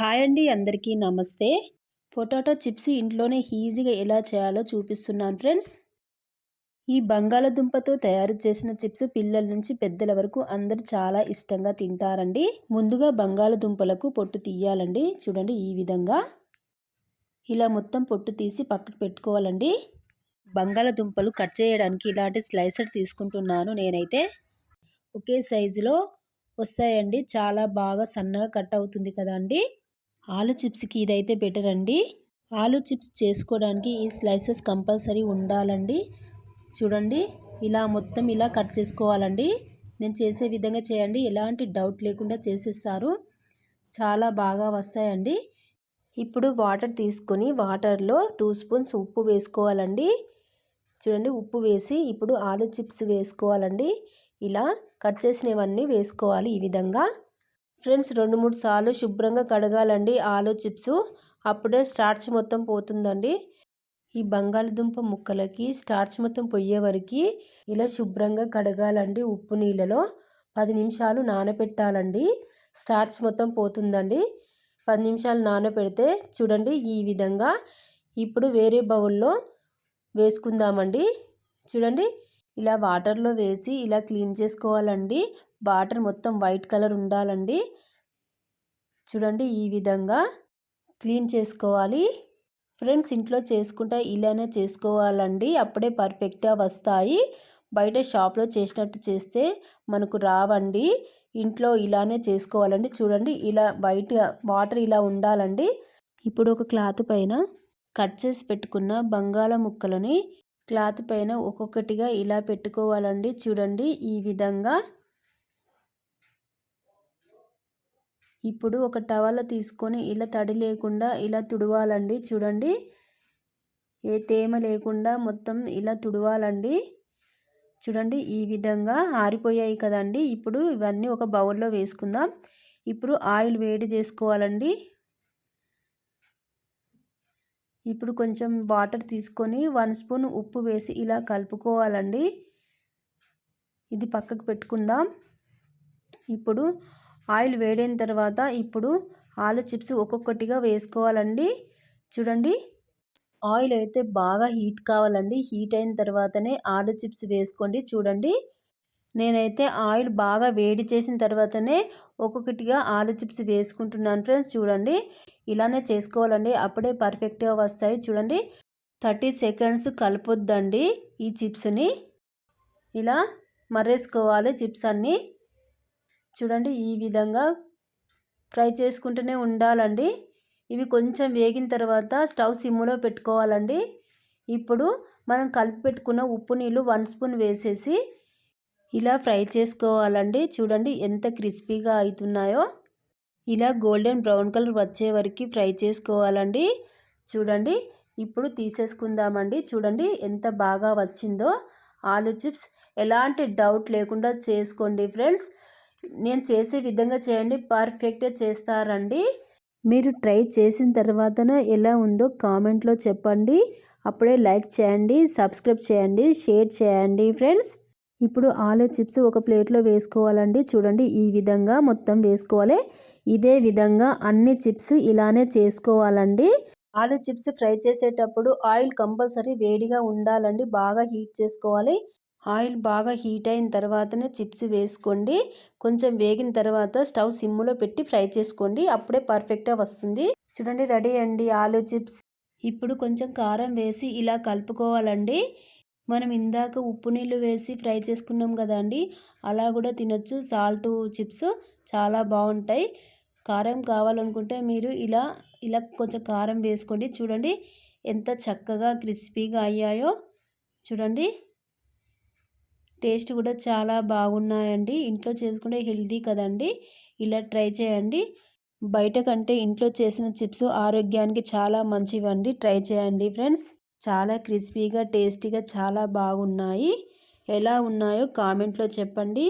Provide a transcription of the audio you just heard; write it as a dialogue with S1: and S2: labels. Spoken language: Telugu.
S1: హాయ్ అండి అందరికీ నమస్తే. పొటాటో చిప్స్ ఇంట్లోనే ఈజీగా ఎలా చేయాలో చూపిస్తున్నాను ఫ్రెండ్స్. ఈ బంగాళదుంపతో తయారు చేసిన చిప్స్ పిల్లల నుంచి పెద్దల వరకు అందరూ చాలా ఇష్టంగా తింటారండి. ముందుగా బంగాళదుంపలకు పొట్టు తీయాలండి. చూడండి ఈ విధంగా. ఇలా మొత్తం పొట్టు తీసి పక్కకు పెట్టుకోవాలండి. బంగాళదుంపలు కట్ చేయడానికి ఇలాంటి స్లైసర్ తీసుకుంటున్నాను నేనైతే. ఒకే సైజులో వస్తాయండి. చాలా బాగా సన్నగా కట్ అవుతుంది కదండి. ఆలు చిప్స్కి ఇదైతే బెటర్ అండి. ఆలు చిప్స్ చేసుకోవడానికి ఈ స్లైసెస్ కంపల్సరీ ఉండాలండి. చూడండి ఇలా మొత్తం ఇలా కట్ చేసుకోవాలండి. నేను చేసే విధంగా చేయండి ఎలాంటి డౌట్ లేకుండా చేసేస్తారు. చాలా బాగా వస్తాయండి. ఇప్పుడు వాటర్ తీసుకొని వాటర్లో టూ స్పూన్స్ ఉప్పు వేసుకోవాలండి. చూడండి ఉప్పు వేసి ఇప్పుడు ఆలు చిప్స్ వేసుకోవాలండి. ఇలా కట్ చేసినవన్నీ వేసుకోవాలి ఈ విధంగా. ఫ్రెండ్స్ రెండు మూడు సార్లు శుభ్రంగా కడగాలండి ఆలు చిప్స్. అప్పుడే స్టార్చ్ మొత్తం పోతుందండి. ఈ బంగాళదుంప ముక్కలకి స్టార్చ్ మొత్తం పొయ్యే వరకు ఇలా శుభ్రంగా కడగాలండి ఉప్పు నీళ్ళలో. పది నిమిషాలు నానబెట్టాలండి స్టార్చ్ మొత్తం పోతుందండి. పది నిమిషాలు నానబెడితే చూడండి ఈ విధంగా. ఇప్పుడు వేరే బౌల్లో వేసుకుందామండి. చూడండి ఇలా వాటర్లో వేసి ఇలా క్లీన్ చేసుకోవాలండి. వాటర్ మొత్తం వైట్ కలర్ ఉండాలండి. చూడండి ఈ విధంగా క్లీన్ చేసుకోవాలి. ఫ్రెండ్స్ ఇంట్లో చేసుకుంటే ఇలానే చేసుకోవాలండి. అప్పుడే పర్ఫెక్ట్గా వస్తాయి. బయట షాప్లో చేసినట్టు చేస్తే మనకు రావండి. ఇంట్లో ఇలానే చేసుకోవాలండి. చూడండి ఇలా బయట వాటర్ ఇలా ఉండాలండి. ఇప్పుడు ఒక క్లాత్ పైన కట్ చేసి పెట్టుకున్న బంగాళ ముక్కలని క్లాత్ పైన ఒక్కొక్కటిగా ఇలా పెట్టుకోవాలండి. చూడండి ఈ విధంగా. ఇప్పుడు ఒక టవల్ తీసుకొని ఇలా తడి లేకుండా ఇలా తుడవాలండి. చూడండి. ఏ తేమ లేకుండా మొత్తం ఇలా తుడవాలండి. చూడండి ఈ విధంగా ఆరిపోయాయి కదండి. ఇప్పుడు ఇవన్నీ ఒక బౌల్లో వేసుకుందాం. ఇప్పుడు ఆయిల్ వేడి చేసుకోవాలండి. ఇప్పుడు కొంచెం వాటర్ తీసుకొని వన్ స్పూన్ ఉప్పు వేసి ఇలా కలుపుకోవాలండి. ఇది పక్కకు పెట్టుకుందాం. ఇప్పుడు ఆయిల్ వేడైన తర్వాత ఇప్పుడు ఆలు చిప్స్ ఒక్కొక్కటిగా వేసుకోవాలండి. చూడండి ఆయిల్ అయితే బాగా హీట్ కావాలండి. హీట్ అయిన తర్వాతనే ఆలు చిప్స్ వేసుకోండి. చూడండి నేనైతే ఆయిల్ బాగా వేడి చేసిన తర్వాతనే ఒక్కొక్కటిగా ఆలు చిప్స్ వేసుకుంటున్నాను ఫ్రెండ్స్. చూడండి ఇలానే చేసుకోవాలండి. అప్పుడే పర్ఫెక్ట్గా వస్తాయి. చూడండి థర్టీ సెకండ్స్ కలపొద్దండి ఈ చిప్స్ని. ఇలా మర్రేసుకోవాలి చిప్స్ అన్నీ. చూడండి ఈ విధంగా ఫ్రై చేసుకుంటూనే ఉండాలండి. ఇవి కొంచెం వేగిన తర్వాత స్టవ్ సిమ్లో పెట్టుకోవాలండి. ఇప్పుడు మనం కలిపి పెట్టుకున్న ఉప్పు నీళ్ళు వన్ స్పూన్ వేసేసి ఇలా ఫ్రై చేసుకోవాలండి. చూడండి ఎంత క్రిస్పీగా అవుతున్నాయో ఇలా గోల్డెన్ బ్రౌన్ కలర్ వచ్చే వరకు ఫ్రై చేసుకోవాలండి. చూడండి ఇప్పుడు తీసేసుకుందామండి. చూడండి ఎంత బాగా వచ్చిందో. ఆలు చిప్స్ ఎలాంటి డౌట్ లేకుండా చేసుకోండి ఫ్రెండ్స్. నేను చేసే విధంగా చేయండి పర్ఫెక్ట్గా చేస్తారండి. మీరు ట్రై చేసిన తర్వాతన ఎలా ఉందో కామెంట్లో చెప్పండి. అప్పుడే లైక్ చేయండి సబ్స్క్రైబ్ చేయండి షేర్ చేయండి ఫ్రెండ్స్. ఇప్పుడు ఆలు చిప్స్ ఒక ప్లేట్లో వేసుకోవాలండి. చూడండి ఈ విధంగా మొత్తం వేసుకోవాలి. ఇదే విధంగా అన్ని చిప్స్ ఇలానే చేసుకోవాలండి. ఆలు చిప్స్ ఫ్రై చేసేటప్పుడు ఆయిల్ కంపల్సరీ వేడిగా ఉండాలండి. బాగా హీట్ చేసుకోవాలి. ఆయిల్ బాగా హీట్ అయిన తర్వాతనే చిప్స్ వేసుకోండి. కొంచెం వేగిన తర్వాత స్టవ్ సిమ్లో పెట్టి ఫ్రై చేసుకోండి. అప్పుడే పర్ఫెక్ట్గా వస్తుంది. చూడండి రెడీ అండి ఆలు చిప్స్. ఇప్పుడు కొంచెం కారం వేసి ఇలా కలుపుకోవాలండి. మనం ఇందాక ఉప్పు నీళ్ళు వేసి ఫ్రై చేసుకున్నాం కదండి అలా కూడా తినొచ్చు. సాల్ట్ చిప్స్ చాలా బాగుంటాయి. కారం కావాలనుకుంటే మీరు ఇలా ఇలా కొంచెం కారం వేసుకోండి. చూడండి ఎంత చక్కగా క్రిస్పీగా అయ్యాయో. చూడండి. టేస్ట్ కూడా చాలా బాగున్నాయండి. ఇంట్లో చేసుకుంటే హెల్దీ కదండి. ఇలా ట్రై చేయండి. బయట కంటే ఇంట్లో చేసిన చిప్స్ ఆరోగ్యానికి చాలా మంచివండి. ట్రై చేయండి ఫ్రెండ్స్. చాలా క్రిస్పీగా టేస్టీగా చాలా బాగున్నాయి. ఎలా ఉన్నాయో కామెంట్లో చెప్పండి.